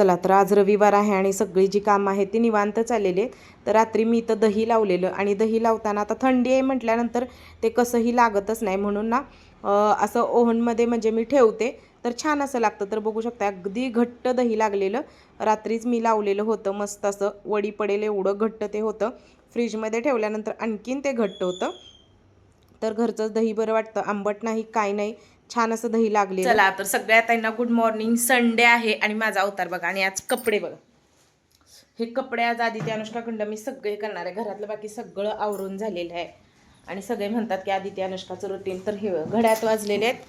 चला तर आज रविवार आहे आणि सगळी जी कामं आहेत ती निवांत चाललेली आहेत. तर रात्री मी इथं दही लावलेलं आणि दही लावताना आता थंडी आहे म्हटल्यानंतर ते कसंही लागतच नाही. म्हणून ना असं ओव्हनमध्ये म्हणजे मी ठेवते. तर छान असं लागतं. तर बघू शकता अगदी घट्ट दही लागलेलं. रात्रीच मी लावलेलं होतं मस्त असं. वडी पडेल एवढं घट्ट ते होतं. फ्रीजमध्ये ठेवल्यानंतर आणखीन ते घट्ट होतं. तर घरचंच दही बरं वाटतं. आंबट नाही काय नाही. छान असं दही लागले चला तर सगळ्यात त्यांना गुड मॉर्निंग संडे आहे आणि माझा अवतार बघा आणि आज कपडे बघा. हे कपडे आज आदित्य अनुष्काखंड मी सगळे करणार आहे. घरातलं बाकी सगळं आवरून झालेलं आहे. आणि सगळे म्हणतात की आदित्य अनुष्काचं रुटीन तर हे घड्यात वाजलेले आहेत.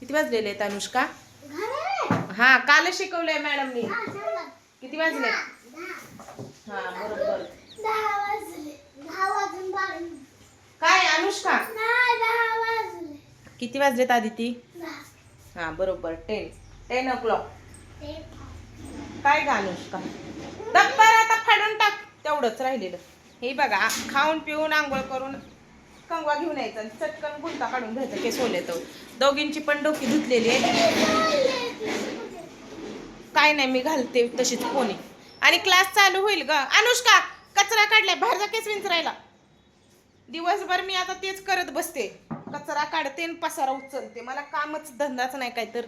किती वाजलेले आहेत अनुष्का? हा काल शिकवलंय मॅडमनी किती वाजले? हा बरोबर. काय अनुष्का? किती वाजलेत आदिती हा बरोबर टेन टेन ओ क्लॉक काय ग अनुष्का? दप्तर आता फाडून टाक. तेवढंच राहिलेलं. हे बघा खाऊन पिऊन आंघोळ करून कंगवा घेऊन यायचा आणि चटकन गुंता काढून घ्यायचा केस ओले तो दोघींची पण डोकी धुतलेली आहे काय नाही मी घालते तशीच कोणी आणि क्लास चालू होईल ग. अनुष्का कचरा काढलाय. बाहेरचा केस विंचरायला दिवसभर मी आता तेच करत बसते. कचरा काढते आणि पसारा उचलते. मला कामच धंदाच नाही काय तर.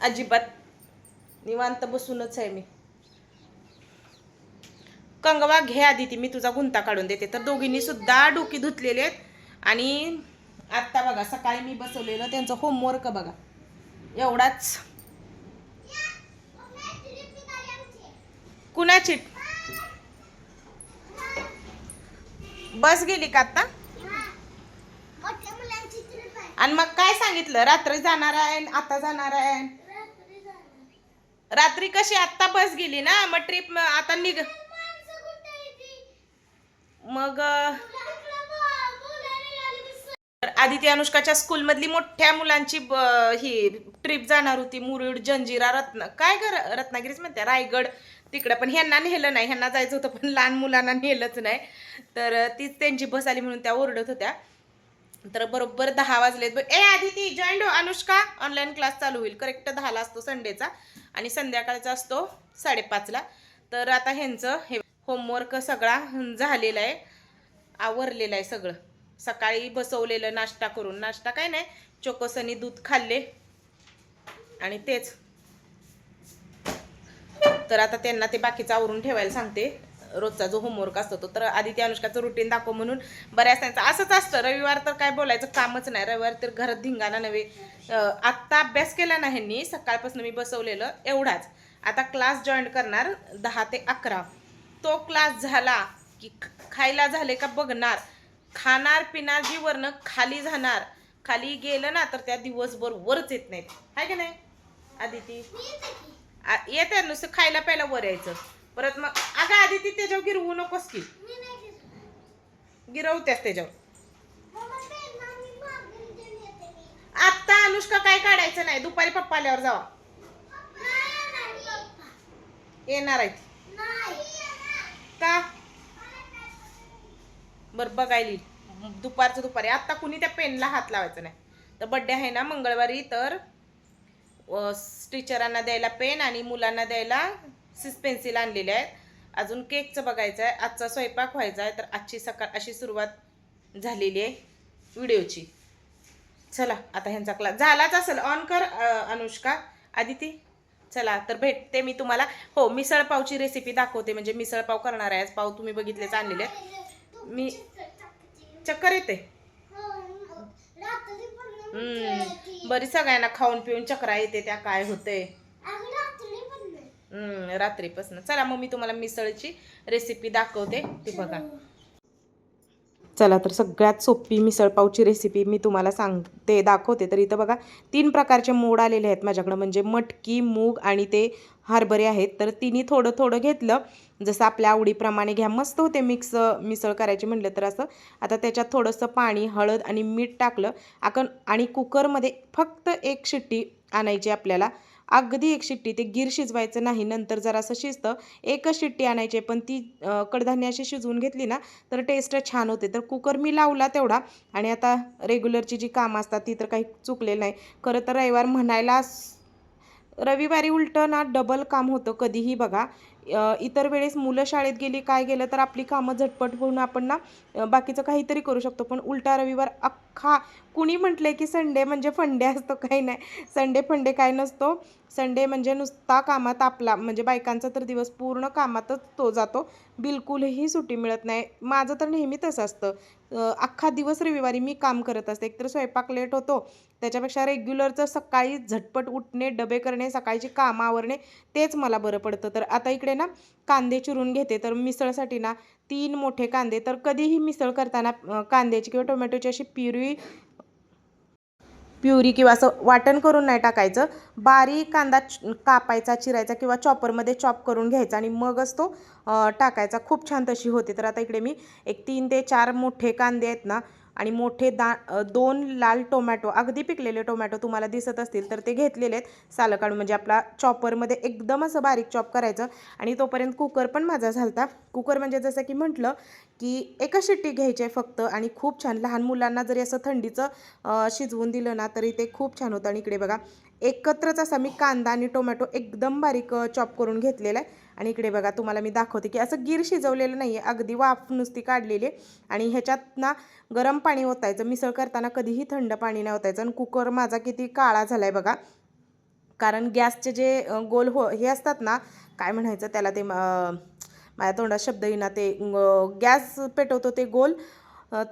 अजिबात. निवांत बसूनच आहे मी. कंगवा घे आधी ती मी तुझा गुंता काढून देते. तर दोघींनी सुद्धा डोकी धुतलेले आहेत. आणि आत्ता बघा सकाळी मी बसवलेलं त्यांचं होमवर्क बघा. एवढाच. कुणाची? बस गेली का आता आणि मग काय सांगितलं? रात्री जाणार आहे आता जाणार आहे. रात्री कशी? आत्ता बस गेली ना? मग ट्रिप आता निघ. मग आदिती अनुष्काच्या स्कूलमधली मोठ्या मुलांची ब- ही ट्रिप जाणार होती. मुरुड जंजिरा रत्न काय ग रत्नागिरीच म्हणते? रायगड. तिकडं पण ह्यांना नेलं नाही. ह्यांना जायचं होतं पण लहान मुलांना नेलंच नाही. तर तीच त्यांची बस आली म्हणून त्या ओरडत होत्या. तर बरोबर दहा वाजलेत ए आदिती जॉईन हो अनुष्का ऑनलाईन क्लास चालू होईल. करेक्ट दहाला असतो संडेचा आणि संध्याकाळचा असतो साडेपाचला. तर आता ह्यांचं हे होमवर्क सगळा झालेला आहे. आवरलेलं आहे सगळं. सकाळी बसवलेलं नाश्ता करून. नाश्ता काय नाही चोकोसनी दूध खाल्ले. आणि तेच. तर आता त्यांना ते बाकीचं आवरून ठेवायला सांगते. रोजचा जो होमवर्क असतो तो तर आदित्य अनुष्काचं रुटीन दाखव म्हणून बऱ्याच त्यांचं असंच असतं. रविवार तर काय बोलायचं कामच नाही. रविवार तर घरात धिंगाणा नव्हे. आत्ता अभ्यास केला नाही ह्यांनी सकाळपासून मी बसवलेलं एवढाच. आता क्लास जॉईन करणार दहा ते अकरा. तो क्लास झाला की खायला झाले का बघणार. खाणार पिणार जी वरनं खाली जाणार. खाली गेलं ना तर त्या दिवसभर वरच येत नाहीत. आहे का नाही? आदिती? आ- येते नुसतं खायला प्यायला वर यायचं. परत मग अगं आदिती त्याच्यावर गिरवू नकोस की. गिरवत्यास त्याच्यावर. आत्ता अनुष्का काय काढायचं नाही दुपारी पप्पा आल्यावर जावा. येणार आहे ती. का? बर बघायली दुपारचं दुपारी. आत्ता कुणी त्या पेनला हात लावायचा नाही. तर बड्डे आहे ना मंगळवारी तर टीचरांना द्यायला पेन आणि मुलांना द्यायला सिस पेन्सिल आणलेले आहेत. अजून केकचं बघायचं आहे. आजचा स्वयंपाक व्हायचा आहे तर आजची सकाळ अशी सुरुवात झालेली आहे व्हिडिओची. चला आता ह्यांचा क्लास झालाच असेल. ऑन कर अनुष्का. आदिती चला तर भेटते मी तुम्हाला. हो मिसळ पावची रेसिपी दाखवते. म्हणजे मिसळ पाव करणार आहे आज पाव तुम्ही बघितलेच आणलेले. मी चक्कर येते. हम्म, बरी सगळ्यांना खाऊन पिऊन चक्रा येते त्या काय होते रात्रीपासून. चला मग मी तुम्हाला मिसळची रेसिपी दाखवते. ती बघा. चला तर सगळ्यात सोपी मिसळपावची रेसिपी मी तुम्हाला सांगते दाखवते. तर इथं बघा तीन प्रकारचे मोड आलेले आहेत माझ्याकडं. म्हणजे मटकी मूग आणि ते हरभरे आहेत. तर तिन्ही थोडं थोडं घेतलं. जसं आपल्या आवडीप्रमाणे घ्या. मस्त होते मिक्स मिसळ करायची म्हटलं तर असं. आता त्याच्यात थोडंसं पाणी हळद आणि मीठ टाकलं. आपण आणि कुकरमध्ये फक्त एक शिट्टी आणायची आपल्याला. अगदी एक शिट्टी ते गिर शिजवायचं नाही नंतर जरासं शिजतं. एकच शिट्टी आणायची पण ती कडधान्य अशी शिजवून घेतली ना तर टेस्ट छान होते. तर कुकर मी लावला तेवढा आणि आता रेग्युलरची जी कामं असतात ती तर काही चुकलेलं नाही. खरं तर रविवार म्हणायला रविवारी उलटं ना डबल काम होतं कधीही बघा. इतर वेळेस मुलं शाळेत गेली काय गेलं तर आपली कामं झटपट होऊन आपण ना बाकीचं काहीतरी करू शकतो. पण उलटा रविवार अख्खा कुणी म्हटले की संडे म्हणजे फंडे असतो काही नाही. संडे फंडे काय नसतो. संडे म्हणजे नुसता कामात आपला म्हणजे बायकांचा तर दिवस पूर्ण कामातच तो जातो. बिलकुलही सुट्टी मिळत नाही. माझं तर नेहमी तसं असतं. अख्खा दिवस रविवारी मी काम करत असते. एकतर स्वयंपाक लेट होतो त्याच्यापेक्षा रेग्युलरचं सकाळी झटपट उठणे डबे करणे सकाळची कामं आवरणे तेच मला बरं पडतं. तर आता इकडे ना कांदे चिरून घेते. तर मिसळसाठी ना तीन मोठे कांदे तर कधीही मिसळ करताना कांद्याची किंवा टोमॅटोची अशी प्युरी प्युरी किंवा असं वाटण करून नाही टाकायचं. बारीक कांदा कापायचा चिरायचा किंवा चॉपरमध्ये चॉप करून घ्यायचा आणि मगच तो टाकायचा. खूप छान तशी होते. तर आता इकडे मी एक तीन ते चार मोठे कांदे आहेत ना आणि मोठे दा दोन लाल टोमॅटो अगदी पिकलेले टोमॅटो तुम्हाला दिसत असतील तर ते घेतलेले आहेत. सालं काढून म्हणजे आपला चॉपरमध्ये एकदम असं बारीक चॉप करायचं आणि तोपर्यंत कुकर पण माझा झालता. कुकर म्हणजे जसं की म्हटलं की एकच शिट्टी घ्यायची आहे फक्त आणि खूप छान लहान मुलांना जरी असं थंडीचं शिजवून दिलं ना तरी ते खूप छान होतं. आणि इकडे बघा एकत्रच असा मी कांदा आणि टोमॅटो एकदम बारीक चॉप करून घेतलेला आहे. आणि इकडे बघा तुम्हाला मी दाखवते की असं गिर शिजवलेलं नाही आहे अगदी वाफ नुसती काढलेली आहे. आणि ह्याच्यात ना गरम पाणी ओतायचं. मिसळ करताना कधीही थंड पाणी नाही ओतायचं. आणि कुकर माझा किती काळा झाला आहे बघा. कारण गॅसचे जे गोल हो हे असतात ना काय म्हणायचं त्याला ते माझ्या तोंडात शब्द येईना ते गॅस पेटवतो ते गोल.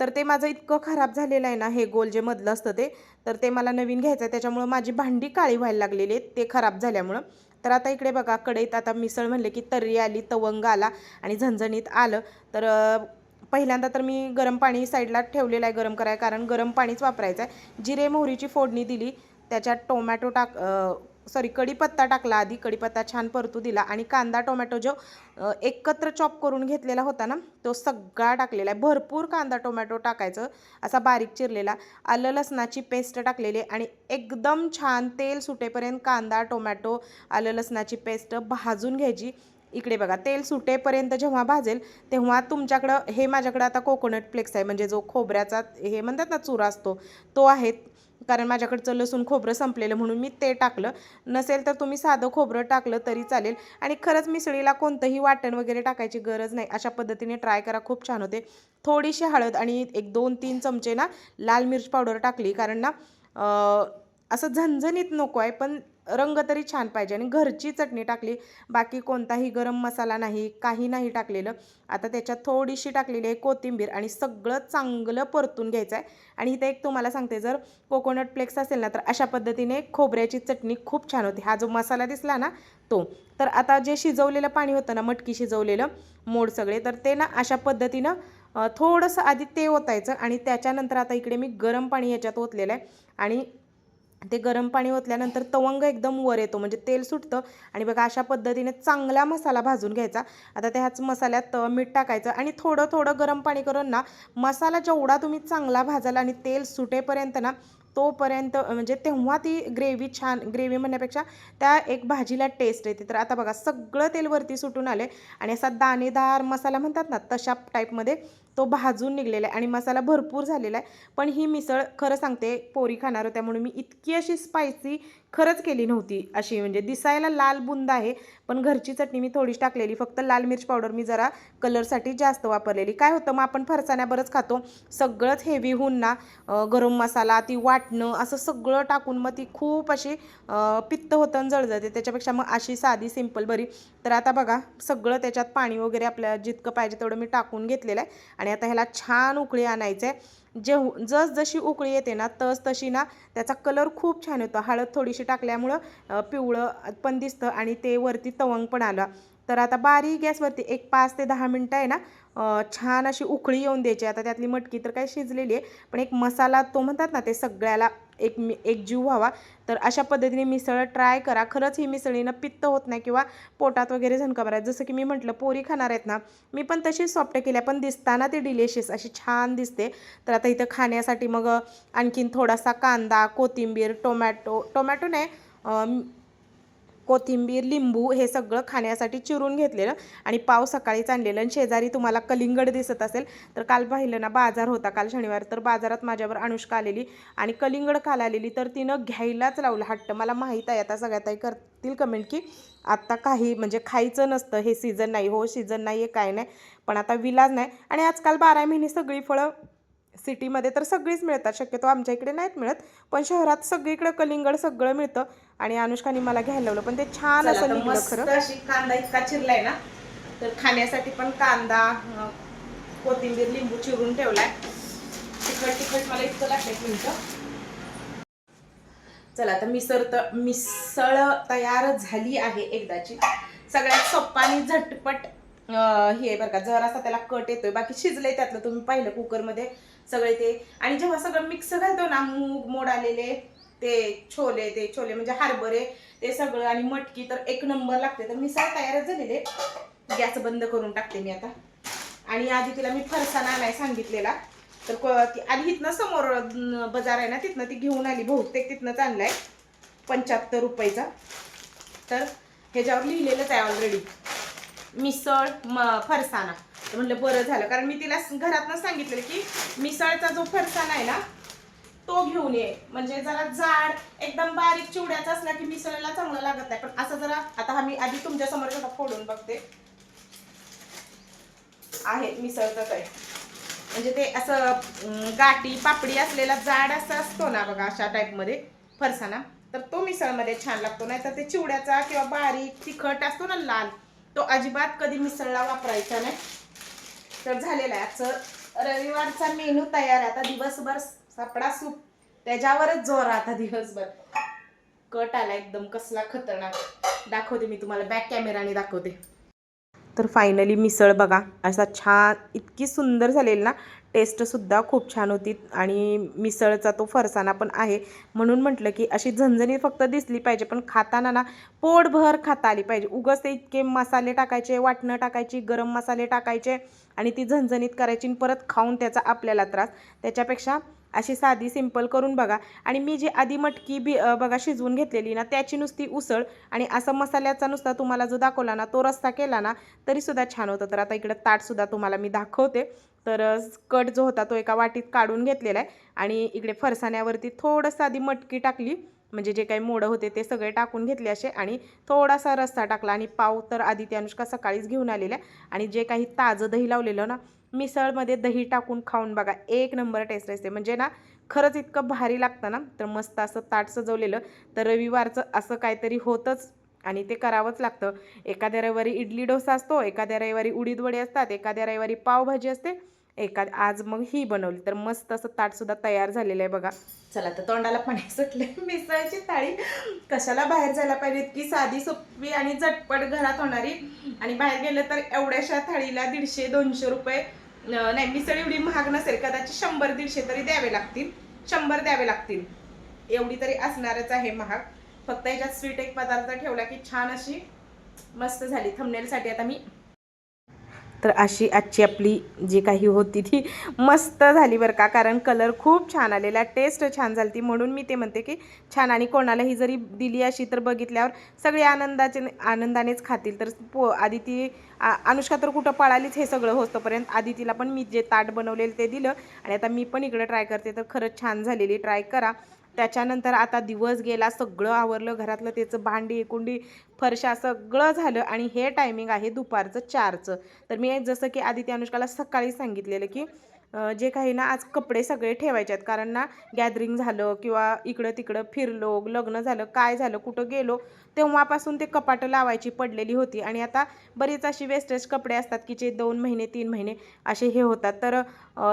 तर ते माझं इतकं खराब झालेलं आहे ना हे गोल जे मधलं असतं ते तर ते मला नवीन घ्यायचं आहे त्याच्यामुळं माझी भांडी काळी व्हायला लागलेली आहेत. ते खराब झाल्यामुळं. तर आता इकडे बघा कढईत आता मिसळ म्हणले की तर्री आली तवंग आला आणि झणझणीत आलं. तर पहिल्यांदा तर मी गरम पाणी साईडला ठेवलेलं आहे गरम करायला कारण गरम पाणीच वापरायचं आहे. जिरे मोहरीची फोडणी दिली त्याच्यात टोमॅटो टाक सॉरी कढीपत्ता टाकला आधी कढीपत्ता छान परतू दिला आणि कांदा टोमॅटो जो एकत्र चॉप करून घेतलेला होता ना तो सगळा टाकलेला आहे. भरपूर कांदा टोमॅटो टाकायचं असा बारीक चिरलेला. आलं लसणाची पेस्ट टाकलेली आहे आणि एकदम छान तेल सुटेपर्यंत कांदा टोमॅटो आलं लसणाची पेस्ट भाजून घ्यायची. इकडे बघा तेल सुटेपर्यंत जेव्हा भाजेल तेव्हा तुमच्याकडं हे माझ्याकडं आता कोकोनट फ्लेक्स आहे. म्हणजे जो खोबऱ्याचा हे म्हणतात ना चुरा असतो तो आहे कारण माझ्याकडचं लसूण खोबरं संपलेलं म्हणून मी ते टाकलं. नसेल तर तुम्ही साधं खोबरं टाकलं तरी चालेल. आणि खरंच मिसळीला कोणतंही वाटण वगैरे टाकायची गरज नाही. अशा पद्धतीने ट्राय करा. खूप छान होते. थोडीशी हळद आणि एक दोन तीन चमचे ना लाल मिरच पावडर टाकली. कारण ना असं झणझणीत नको आहे. पण रंग तरी छान पाहिजे. आणि घरची चटणी टाकली बाकी कोणताही गरम मसाला नाही काही नाही टाकलेलं. आता त्याच्यात थोडीशी टाकलेली आहे कोथिंबीर आणि सगळं चांगलं परतून घ्यायचं आहे आणि इथे एक तुम्हाला सांगते जर कोकोनट फ्लेक्स असेल ना तर अशा पद्धतीने खोबऱ्याची चटणी खूप छान होती. हा जो मसाला दिसला ना तो. तर आता जे शिजवलेलं पाणी होतं ना मटकी शिजवलेलं मोड सगळे तर ते ना अशा पद्धतीनं थोडंसं आधी ते ओतायचं आणि त्याच्यानंतर आता इकडे मी गरम पाणी याच्यात ओतलेलं आहे. आणि ते गरम पाणी ओतल्यानंतर तवंग एकदम वर येतो म्हणजे तेल सुटतं. आणि बघा अशा पद्धतीने चांगला मसाला भाजून घ्यायचा. आता त्याच मसाल्यात मीठ टाकायचं आणि थोडं थोडं गरम पाणी करून ना मसाला जेवढा तुम्ही चांगला भाजाल आणि तेल सुटेपर्यंत ना तोपर्यंत म्हणजे तेव्हा ती ग्रेव्ही छान ग्रेव्ही म्हणण्यापेक्षा त्या एक भाजीला टेस्ट येते. तर आता बघा सगळं तेल वरती सुटून आले आणि असा दाणेदार मसाला म्हणतात ना तशा टाईपमध्ये तो भाजून निघलेला आहे आणि मसाला भरपूर झालेला आहे. पण ही मिसळ खरं सांगते पोरी खाणार होत्या म्हणून मी इतकी अशी स्पायसी खरंच केली नव्हती अशी. म्हणजे दिसायला लाल बुंद आहे पण घरची चटणी मी थोडीच टाकलेली. फक्त लाल मिरच पावडर मी जरा कलरसाठी जास्त वापरलेली. काय होतं मग आपण फरसाण्या बरंच खातो. सगळंच हेवी होऊन ना गरम मसाला ती वाटणं असं सगळं टाकून मग ती खूप अशी पित्त होतं आणि जळजळते. त्याच्यापेक्षा मग अशी साधी सिंपल बरी. तर आता बघा सगळं त्याच्यात पाणी वगैरे आपल्या जितकं पाहिजे तेवढं मी टाकून घेतलेलं आहे. आणि आता ह्याला छान उकळी आणायचं. आहे जे जस जशी उकळी येते ना तस तशी ना त्याचा कलर खूप छान येतो. हळद थोडीशी टाकल्यामुळं पिवळं पण दिसतं आणि ते वरती तवंग पण आलं. तर आता बारीक गॅसवरती एक पाच ते दहा मिनटं आहे ना छान अशी उकळी येऊन द्यायची. आता त्यातली मटकी तर काय शिजलेली आहे पण एक मसाला तो म्हणतात ना ते सगळ्याला एक मी एक जीव व्हावा. तर अशा पद्धतीने मिसळ ट्राय करा. खरंच ही मिसळीनं पित्त होत नाही किंवा पोटात वगैरे झणका मारायचं. जसं की मी म्हटलं पोरी खाणार आहेत ना मी पण तशीच सॉफ्ट केल्या पण दिसताना ती डिलिशियस अशी छान दिसते. तर आता इथं खाण्यासाठी मग आणखीन थोडासा कांदा कोथिंबीर टोमॅटो टोमॅटो नाही कोथिंबीर लिंबू हे सगळं खाण्यासाठी चिरून घेतलेलं आणि पाव सकाळीच आणलेलं आणि शेजारी तुम्हाला कलिंगड दिसत असेल तर काल पाहिलं ना बाजार होता काल शनिवार तर बाजारात माझ्यावर अनुष्का आलेली आणि कलिंगड खाल आलेली तर तिनं घ्यायलाच लावलं हट्ट. मला माहीत आहे आता सगळ्यात करतील कमेंट की आत्ता काही म्हणजे खायचं नसतं हे सीझन नाही हो सीझन नाही आहे काय नाही पण आता विलाज नाही. आणि आजकाल बारा महिने सगळी फळं सिटीमध्ये तर सगळीच मिळतात शक्यतो आमच्या इकडे नाहीत मिळत पण शहरात सगळीकडे कलिंगड सगळं मिळतं आणि अनुष्काने मला घ्यायला लावलं. पण ते छान असं निघलं खरं. अशी कांदा इतका चिरलाय ना तर खाण्यासाठी पण कांदा कोथिंबीर लिंबू चिरून ठेवलाय. तिखट तिखट मला इतकं लागतं मिनिटं. चला आता मिसळ तर मिसळ तयार झाली आहे एकदाची. सगळ्यात सोप्पा आणि झटपट हे बरं का जरासा त्याला कट येतोय. बाकी शिजलंय त्यातलं तुम्ही पाहिलं कुकरमध्ये सगळे ते. आणि जेव्हा सगळं मिक्स घालतो ना मूग मोड आलेले ते छोले ते छोले म्हणजे हरभरे ते सगळं आणि मटकी तर एक नंबर लागते. तर मिसळ तयारच झालेले. गॅस बंद करून टाकते मी आता. आणि आधी तिला मी फरसाणा आणाय सांगितलेला. तर क- ती आधी इथनं समोर बाजार आहे ना तिथनं ती घेऊन आली बहुतेक तिथनंच आणलाय पंच्याहत्तर रुपयाचा. तर ह्याच्यावर लिहिलेलंच आहे ऑलरेडी मिसळ म फरसाणा. तर म्हणलं बरं झालं. कारण मी तिला घरातनं सांगितलेलं की मिसळचा जो फरसाणा आहे ना तो घेऊन ये. म्हणजे जरा जाड एकदम बारीक चिवड्याचा असला की मिसळला चांगला लागत नाही. पण असं जरा आता हा मी आधी तुमच्यासमोर फोडून बघते. आहे मिसळतच आहे म्हणजे ते असं गाठी पापडी असलेला जाड असा असतो ना बघा अशा टाईपमध्ये फरसाणा तर तो मिसळमध्ये छान लागतो. नाही तर ते चिवड्याचा किंवा बारीक तिखट असतो ना लाल तो अजिबात कधी मिसळला वापरायचा नाही. तर झालेलं आहे. आजचं रविवारचा मेनू तयार आहे. आता दिवसभर सापडा सूप. त्याच्यावरच जोर आता दिवसभर. कट आला एकदम कसला खतरनाक. दाखवते मी तुम्हाला. बॅक कॅमेराने दाखवते. तर फायनली मिसळ बघा. असा छान इतकी सुंदर झालेली ना. टेस्टसुद्धा खूप छान होती. आणि मिसळचा तो फरसाणा पण आहे. म्हणून म्हटलं की अशी झणझणी फक्त दिसली पाहिजे. पण खाताना ना पोटभर खाता आली पाहिजे. उगस ते इतके मसाले टाकायचे वाटणं टाकायची गरम मसाले टाकायचे. आणि ती झणझणीत करायची आणि परत खाऊन त्याचा आपल्याला त्रास. त्याच्यापेक्षा अशी साधी सिंपल करून बघा. आणि मी जी आधी मटकी बी बघा शिजवून घेतलेली ना त्याची नुसती उसळ आणि असं मसाल्याचा नुसता तुम्हाला जो दाखवला ना तो रस्सा केला ना तरीसुद्धा छान होतं. तर आता इकडं ताटसुद्धा तुम्हाला मी दाखवते. तर कट जो होता तो एका वाटीत काढून घेतलेला आहे. आणि इकडे फरसाण्यावरती थोडंसं आधी मटकी टाकली. म्हणजे जे काही मोडं होते ते सगळे टाकून घेतले असे आणि थोडासा रस्सा टाकला आणि पाव तर आधी अनुष्का सकाळीच घेऊन आलेल्या. आणि जे काही ताजं दही लावलेलं ना मिसळमध्ये दही टाकून खाऊन बघा एक नंबर टेस्ट असते म्हणजे ना खरंच इतकं भारी लागतं ना तर मस्त असं ताट सजवलेलं. तर रविवारचं असं काहीतरी होतंच आणि ते करावंच लागतं. एखाद्या रविवारी इडली डोसा असतो एखाद्या रविवारी उडीद वडे असतात एखाद्या रविवारी पावभाजी असते एखाद आज मग ही बनवली. तर मस्त असं ताटसुद्धा तयार झालेलं आहे बघा. चला तर तोंडाला पाणी सुटले मिसळची थाळी. कशाला बाहेर जायला पाहिजे? इतकी साधी सोपी आणि झटपट घरात होणारी. आणि बाहेर गेलं तर एवढ्याशा थाळीला दीडशे दोनशे रुपये. नाही मिसळ एवढी महाग नसेल. कदाचित शंभर दीडशे तरी द्यावे लागतील. शंभर द्यावे लागतील. एवढी तरी असणारच आहे महाग. फक्त याच्यात स्वीट एक पदार्थ ठेवला की छान अशी मस्त झाली. थमनेलसाठी आता मी तर अशी आजची आपली जी काही होती ती मस्त झाली बरं का कारण कलर खूप छान आलेला टेस्ट छान झाली ती. म्हणून मी ते म्हणते की छान आणि कोणालाही जरी दिली अशी तर बघितल्यावर सगळे आनंदाचे आनंदानेच खातील. तर पो आधी ती आ- अनुष्का तर कुठं पळालीच हे सगळं होतोपर्यंत. आधी तिला पण मी जे ताट बनवलेलं ते दिलं. आणि आता मी पण इकडं ट्राय करते तर खरंच छान झालेली. ट्राय करा. त्याच्यानंतर आता दिवस गेला सगळं आवरलं घरातलं त्याचं भांडी कुंडी फरशा सगळं झालं आणि हे टायमिंग आहे दुपारचं चारचं. तर मी जसं की आदित्य अनुष्काला सकाळी सांगितलेलं की जे काही ना आज कपडे सगळे ठेवायचे आहेत. कारण ना गॅदरिंग झालं किंवा इकडं तिकडं फिरलो लग्न झालं काय झालं कुठं गेलो तेव्हापासून ते कपाटं लावायची पडलेली होती. आणि आता बरीच अशी वेस्टेज कपडे असतात की जे दोन महिने तीन महिने असे हे होतात. तर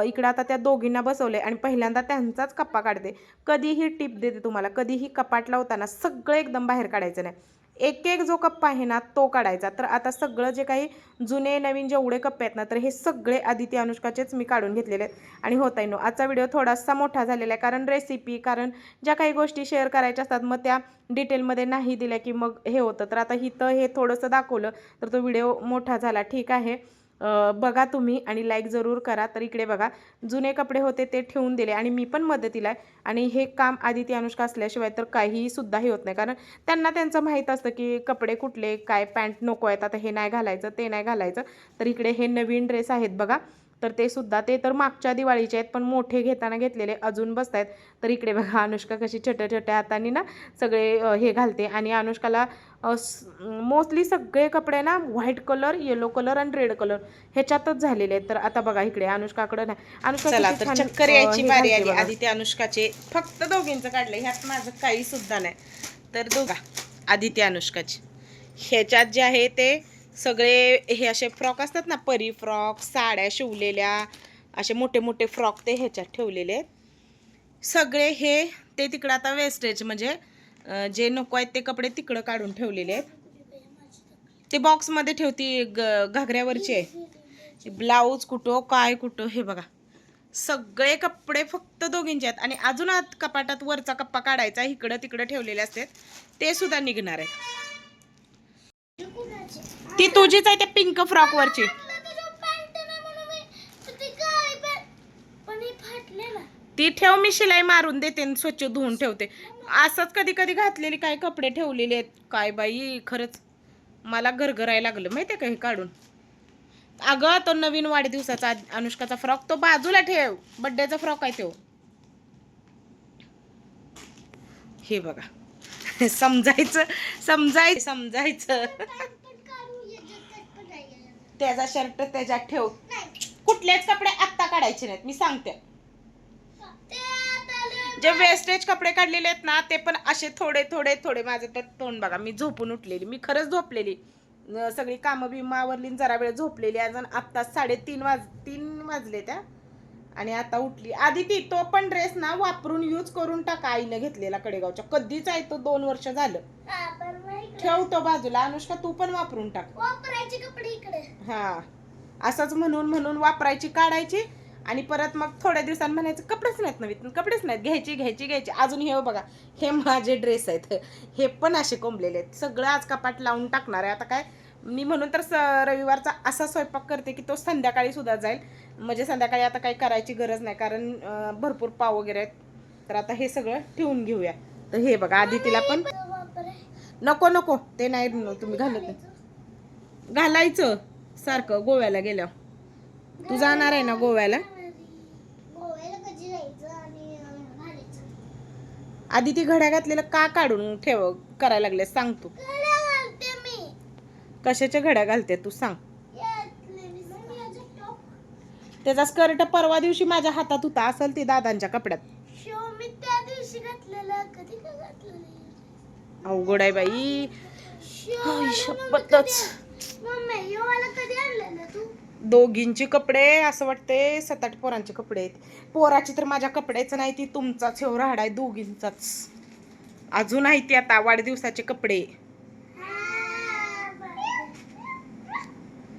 इकडं आता त्या दोघींना बसवले आणि पहिल्यांदा त्यांचाच कप्पा काढते. कधीही टिप देते तुम्हाला. कधीही कपाट लावताना सगळं एकदम बाहेर काढायचं नाही. एक एक जो कप्पा आहे ना तो काढायचा. तर आता सगळं जे काही जुने नवीन जेवढे कप्पे आहेत ना तर हे सगळे आदित्य अनुष्काचेच मी काढून घेतलेले आहेत. आणि होत आहे नो आजचा व्हिडिओ थोडासा मोठा झालेला आहे कारण रेसिपी कारण ज्या काही गोष्टी शेअर करायच्या असतात मग त्या डिटेलमध्ये नाही दिल्या की मग हे होतं. तर आता इथं हे थोडंसं दाखवलं तर तो व्हिडिओ मोठा झाला. ठीक आहे. बघा तुम्ही आणि लाईक जरूर करा. तर इकडे बघा जुने कपडे होते ते ठेवून दिले आणि मी पण मदतीला आहे. आणि हे काम आदिती अनुष्का असल्याशिवाय तर काहीही सुद्धा हे होत नाही. कारण त्यांना त्यांचं माहीत असतं की कपडे कुठले काय पॅन्ट नको आहेत. आता हे नाही घालायचं ते नाही घालायचं. तर इकडे हे नवीन ड्रेस आहेत बघा. तर ते सुद्धा ते तर मागच्या दिवाळीचे आहेत पण मोठे घेताना घेतलेले अजून बसत आहेत तर इकडे बघा अनुष्का कशी छोट्या छोट्या हाताने ना सगळे हे घालते. आणि अनुष्काला मोस्टली सगळे कपडे ना व्हाईट कलर येलो कलर आणि रेड कलर ह्याच्यातच झालेले आहेत. तर आता बघा इकडे अनुष्काकडे नाही. अनुष्का चक्कर यायची बारी आली. आधी. ते अनुष्काचे फक्त दोघींचं काढलं ह्यात माझं काही सुद्धा नाही. तर दोघा आदित्य अनुष्काचे. ह्याच्यात जे आहे ते सगळे हे असे फ्रॉक असतात ना परी फ्रॉक साड्या शिवलेल्या असे मोठे मोठे फ्रॉक ते ह्याच्यात ठेवलेले आहेत. सगळे हे ते तिकडं आता वेस्टेज म्हणजे जे नको आहेत ते कपडे तिकडं काढून ठेवलेले आहेत. ते बॉक्समध्ये ठेवती ग घागऱ्यावरचे आहे. ब्लाऊज कुठं काय कुठं हे बघा. सगळे कपडे फक्त दोघींचे आहेत. आणि अजून आत कपाटात वरचा कप्पा काढायचा इकडं तिकडं ठेवलेले असतात. ते सुद्धा निघणार आहेत. ती तुझीच आहे त्या पिंक फ्रॉक वरची. ती ठेव मी शिलाई मारून देते स्वच्छ धुवून ठेवते. असंच कधी कधी घातलेली काय कपडे ठेवलेले आहेत. काय बाई खरंच मला घरघरायला लागलं. माहितीये का हे काढून? अगं तो नवीन वाढदिवसाचा अनुष्काचा फ्रॉक तो बाजूला ठेव. बड्डेचा फ्रॉक आहे तो. हे बघा. समजायचं समजाय समजायचं. त्याचा शर्ट त्याच्यात ठेव. कुठलेच कपडे आत्ता काढायचे नाहीत मी सांगते. जे वेस्टेज कपडे काढलेले आहेत ना ते पण असे थोडे थोडे थोडे माझं तर तोंड बघा मी झोपून उठलेली मी खरंच झोपलेली. सगळी कामं बिमं आवरली जरा वेळ झोपलेली अजून आत्ता साडेतीन वाज तीन वाजले त्या आणि आता उठली. आधी ती तो पण ड्रेस ना वापरून यूज करून टाका. आईनं घेतलेला कडेगावच्या. कधीच आहे तो दोन वर्ष झालं. ठेव तो बाजूला. अनुष्का तू पण वापरून टाक. वापरायचे कपडे इकडे. हा. असंच म्हणून म्हणून वापरायची काढायची. आणि परत मग थोड्या दिवसांनी म्हणायचं कपडेच नाहीत नवीन. कपडेच नाहीत. घ्यायची घ्यायची घ्यायची. अजून हे बघा. हे माझे ड्रेस आहेत. हे पण असे कोंबलेले आहेत. सगळं आज कपाट लावून टाकणार आहे. आता काय? मी म्हणून तर स रविवारचा असा स्वयंपाक करते की तो संध्याकाळी सुद्धा जाईल. म्हणजे संध्याकाळी आता काही करायची गरज नाही कारण भरपूर पाव वगैरे आहेत. तर आता हे सगळं ठेवून घेऊया. तर हे बघा आधी तिला पण नको नको. ते नाही तुम्ही घालत घालायचं सारखं गोव्याला गेल्यावर. तू जाणार आहे ना गोव्याला? आधी ती घड्या घातलेलं का काढून ठेव करायला लागले सांग तू. कशाच्या घड्या घालते तू सांग. त्याचा स्कर्ट परवा दिवशी माझ्या हातात होता असेल ती दादांच्या कपड्यात. अवघड आहे बाई. शपथच. दोघींचे कपडे असं वाटते सात आठ पोरांचे कपडे आहेत. पोराची तर माझ्या कपड्याचं नाही ती तुमचाच हेव राहाड आहे दोघींचाच. अजून आहे ती आता वाढदिवसाचे कपडे.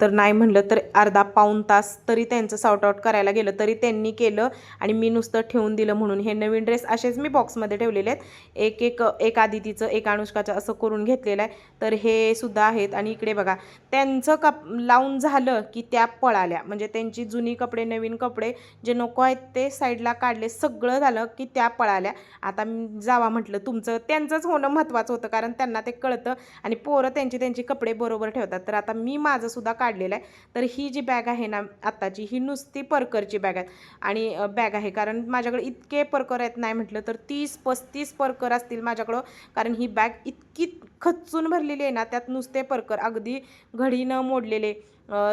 तर नाही म्हणलं तर अर्धा पाऊण तास तरी त्यांचं सॉर्ट आउट करायला गेलं तरी त्यांनी केलं आणि मी नुसतं ठेवून दिलं म्हणून. हे नवीन ड्रेस असेच मी बॉक्समध्ये ठेवलेले आहेत. एक एक एक आदितीचं एक अनुष्काचं असं करून घेतलेलं आहे. तर हे सुद्धा आहेत आणि इकडे बघा त्यांचं कप लावून झालं की त्या पळाल्या. म्हणजे त्यांची जुनी कपडे नवीन कपडे जे नको आहेत ते साईडला काढले सगळं झालं की त्या पळाल्या. आता जावा म्हटलं तुमचं त्यांचंच होणं महत्त्वाचं होतं कारण त्यांना ते कळतं आणि पोरं त्यांची त्यांची कपडे बरोबर ठेवतात. तर आता मी माझंसुद्धा काढ काढलेला आहे. तर ही जी बॅग आहे ना आत्ताची ही नुसती परकरची बॅग आहे आणि बॅग आहे कारण माझ्याकडे इतके परकर आहेत नाही म्हटलं तर तीस पस्तीस परकर असतील माझ्याकडं. कारण ही बॅग इतकी खचून भरलेली आहे ना त्यात नुसते परकर अगदी घडी न मोडलेले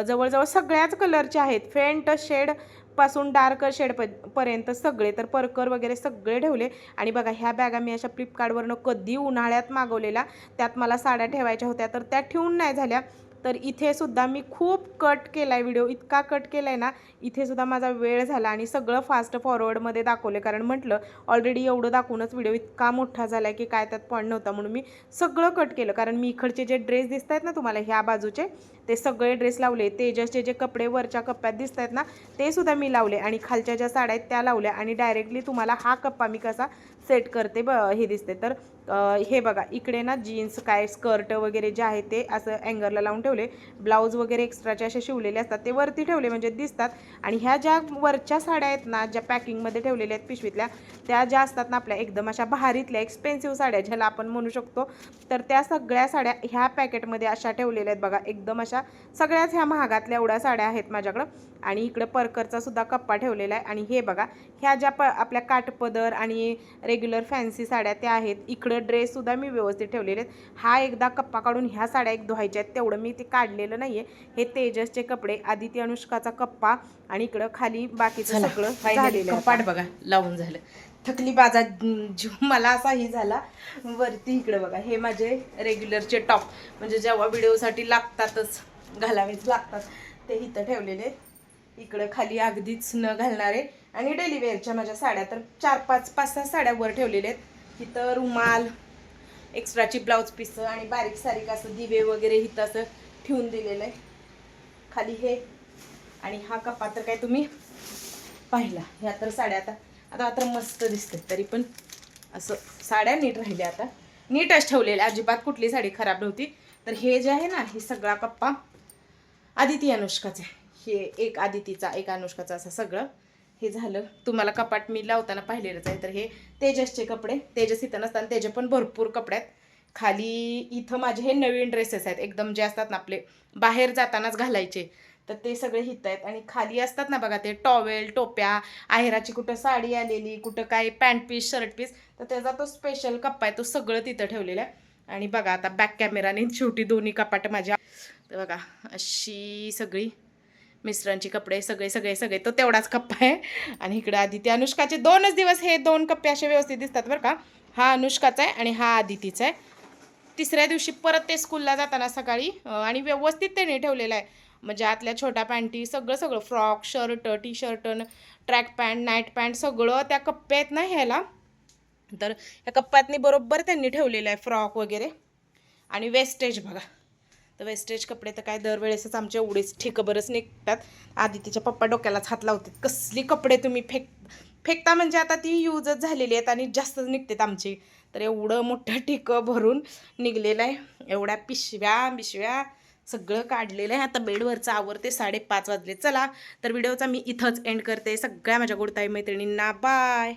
जवळजवळ सगळ्याच कलरचे आहेत. फेंट शेडपासून डार्क शेड प पर्यंत सगळे तर परकर वगैरे सगळे ठेवले. आणि बघा ह्या बॅगा मी अशा फ्लिपकार्टवरनं कधी उन्हाळ्यात मागवलेल्या. त्यात मला साड्या ठेवायच्या होत्या तर त्या ठेवून नाही झाल्या. तर इथे सुद्धा मी खूप कट केला आहे व्हिडिओ इतका कट केला आहे ना इथे सुद्धा माझा वेळ झाला आणि सगळं फास्ट फॉरवर्डमध्ये दाखवले कारण म्हटलं ऑलरेडी एवढं दाखवूनच व्हिडिओ इतका मोठा झाला आहे की काय त्यात पॉईंट नव्हता. म्हणून मी सगळं कट केलं. कारण मी इकडचे जे ड्रेस दिसत आहेत ना तुम्हाला ह्या बाजूचे ते सगळे ड्रेस लावले. तेजसचे जे कपडे वरच्या कप्प्यात दिसत आहेत ना ते सुद्धा मी लावले. आणि खालच्या ज्या साड्या आहेत त्या लावल्या. आणि डायरेक्टली तुम्हाला हा कप्पा मी कसा सेट करते ब हे दिसते. तर हे बघा इकडे ना जीन्स काय स्कर्ट वगैरे जे आहे ते असं अँगरला लावून ठेवले. ब्लाऊज वगैरे एक्स्ट्राचे असे शिवलेले असतात. ते वरती ठेवले म्हणजे दिसतात. आणि ह्या ज्या वरच्या साड्या आहेत ना ज्या पॅकिंगमध्ये ठेवलेल्या आहेत पिशवीतल्या त्या ज्या असतात ना आपल्या एकदम अशा भारीतल्या एक्सपेन्सिव्ह साड्या ज्याला आपण म्हणू शकतो. तर त्या सगळ्या साड्या ह्या पॅकेटमध्ये अशा ठेवलेल्या आहेत बघा. एकदम अशा सगळ्याच ह्या महागातल्या एवढ्या साड्या आहेत माझ्याकडं. आणि इकडं परकरचा सुद्धा कप्पा ठेवलेला आहे. आणि हे बघा ह्या ज्या प आपल्या काठपदर आणि रे रेग्युलर फॅन्सी साड्या त्या आहेत. इकडं ड्रेससुद्धा मी व्यवस्थित ठेवलेले आहेत. हा एकदा कप्पा काढून ह्या साड्या एक धुवायच्या आहेत. तेवढं मी ते काढलेलं नाही आहे हे तेजसचे कपडे आदिती अनुष्काचा कप्पा आणि इकडं खाली बाकीचं सगळं झालेलं कपाट बघा लावून झालं. थकली बाजा जीव मला असाही झाला वरती इकडे बघा. हे माझे रेग्युलरचे टॉप म्हणजे जेव्हा व्हिडिओसाठी लागतातच घालावेच लागतात. ते इथं ठेवलेले. इकडं खाली अगदीच न घालणारे आणि डेली वेअरच्या माझ्या साड्या तर चार पाच पाच सहा साड्या वर ठेवलेल्या आहेत. इथं रुमाल एक्स्ट्राची ब्लाऊज पीस आणि बारीक सारीक असं दिवे वगैरे इथं असं ठेवून दिलेलं आहे. खाली हे आणि हा कपा तर काय तुम्ही पाहिला. ह्या तर साड्या आता आता आता मस्त दिसतात तरी पण असं साड्या नीट राहिल्या आता. नीटच ठेवलेल्या. अजिबात कुठली साडी खराब नव्हती. तर हे जे आहे ना हे सगळा कप्पा आदिती अनुष्काचा हे एक आदितीचा एक अनुष्काचा असं सगळं. हे झालं. तुम्हाला कपाट मी लावताना पाहिलेलंच आहे. तर हे तेजसचे कपडे. तेजस इथं नसताना तेजे पण भरपूर कपडे आहेत. खाली इथं माझे हे नवीन ड्रेसेस आहेत. एकदम जे असतात ना आपले बाहेर जातानाच घालायचे. तर ते सगळे हित आहेत. आणि खाली असतात ना बघा ते टॉवेल टोप्या आहेराची कुठं साडी आलेली कुठं काय पॅन्ट पीस शर्ट पीस तर त्याचा तो स्पेशल कप्पा आहे. तो सगळं तिथं ठेवलेला आहे. आणि बघा आता बॅक कॅमेराने शेवटी दोन्ही कपाट माझ्या. तर बघा अशी सगळी मिस्टरांची कपडे सगळे सगळे सगळे. तो तेवढाच कप्पा आहे. आणि इकडे आदिती अनुष्काचे दोनच दिवस हे दोन कप्पे असे व्यवस्थित दिसतात बरं का. हा अनुष्काचा आहे आणि हा आदितीचा आहे. तिसऱ्या दिवशी परत ते स्कूलला जाताना सकाळी आणि व्यवस्थित त्याने ठेवलेलं आहे. म्हणजे आतल्या छोट्या पॅन्टी सगळं सगळं. Frock shirt T shirt track pant night pant सगळं त्या कप्पे आहेत ना ह्याला. तर या कप्प्यातनी बरोबर त्यांनी ठेवलेलं आहे फ्रॉक वगैरे. आणि वेस्टेज बघा. तर वेस्टेज कपडे तर काय दरवेळेसच आमच्या एवढेच ठिकं बरंच निघतात. आधी तिच्या पप्पा डोक्यालाच हात लावतात. कसली कपडे तुम्ही फेक फेकता म्हणजे आता ती यूजच झालेली आहेत आणि जास्तच निघतात आमची. तर एवढं मोठं ठिकं भरून निघलेलं आहे. एवढ्या पिशव्या बिशव्या सगळं काढलेलं आहे. आता बेडवरचं आवरते साडेपाच वाजले. चला तर व्हिडिओचा मी इथंच एंड करते. सगळ्या माझ्या गोडताई मैत्रिणींना बाय